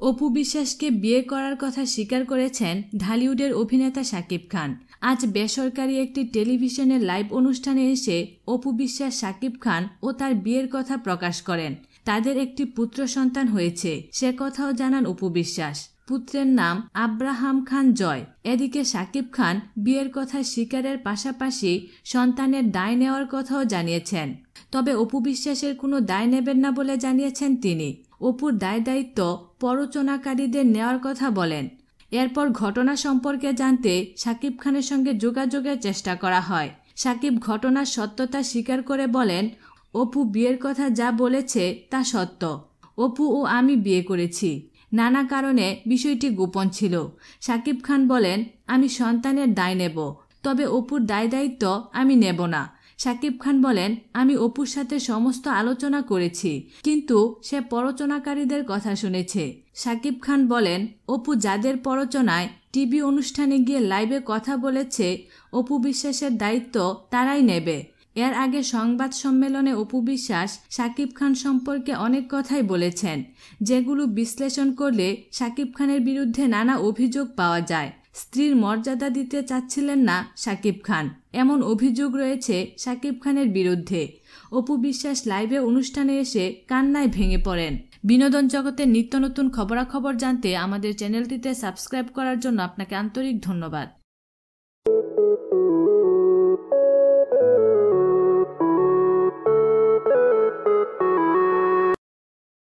অপু বিশ্বাসকে বিয়ে করার কথা স্বীকার করেছেন ঢালিউডের অভিনেতা শাকিব খান। আজ বেসরকারি একটি টেলিভিশনের লাইভ অনুষ্ঠানে এসে অপু বিশ্বাস, শাকিব খান ও তার বিয়ের কথা প্রকাশ করেন। তাদের একটি পুত্র সন্তান হয়েছে, সে কথাও জানান অপু বিশ্বাস। পুত্রের নাম আব্রাহাম খান জয়। এদিকে শাকিব খান বিয়ের কথা স্বীকারের পাশাপাশি সন্তানের দায় নেওয়ার কথাও জানিয়েছেন। তবে অপু বিশ্বাসের কোনো দায় নেবেন না বলে জানিয়েছেন তিনি। অপুর দায় দায়িত্ব পরচনাকারীদের নেওয়ার কথা বলেন। এরপর ঘটনা সম্পর্কে জানতে শাকিব খানের সঙ্গে যোগাযোগের চেষ্টা করা হয়। সাকিব ঘটনার সত্যতা স্বীকার করে বলেন, অপু বিয়ের কথা যা বলেছে তা সত্য। অপু ও আমি বিয়ে করেছি। নানা কারণে বিষয়টি গোপন ছিল। সাকিব খান বলেন, আমি সন্তানের দায় নেব। তবে অপুর দায় দায়িত্ব আমি নেব না। সাকিব খান বলেন, আমি অপুর সাথে সমস্ত আলোচনা করেছি, কিন্তু সে পরচনাকারীদের কথা শুনেছে। সাকিব খান বলেন, অপু যাদের পরচনায় টিভি অনুষ্ঠানে গিয়ে লাইভে কথা বলেছে, অপু বিশ্বাসের দায়িত্ব তারাই নেবে। এর আগে সংবাদ সম্মেলনে অপু বিশ্বাস সাকিব খান সম্পর্কে অনেক কথাই বলেছেন, যেগুলো বিশ্লেষণ করলে সাকিব খানের বিরুদ্ধে নানা অভিযোগ পাওয়া যায়। স্ত্রীর মর্যাদা দিতে চাচ্ছিলেন না সাকিব খান। এমন অভিযোগ রয়েছে সাকিব খানের বিরুদ্ধে। অপু বিশ্বাস লাইভে অনুষ্ঠানে এসে কান্নায় ভেঙে পড়েন। বিনোদন জগতের নিত্য নতুন খবরাখবর জানতে আমাদের চ্যানেলটিতে সাবস্ক্রাইব করার জন্য আপনাকে আন্তরিক ধন্যবাদ।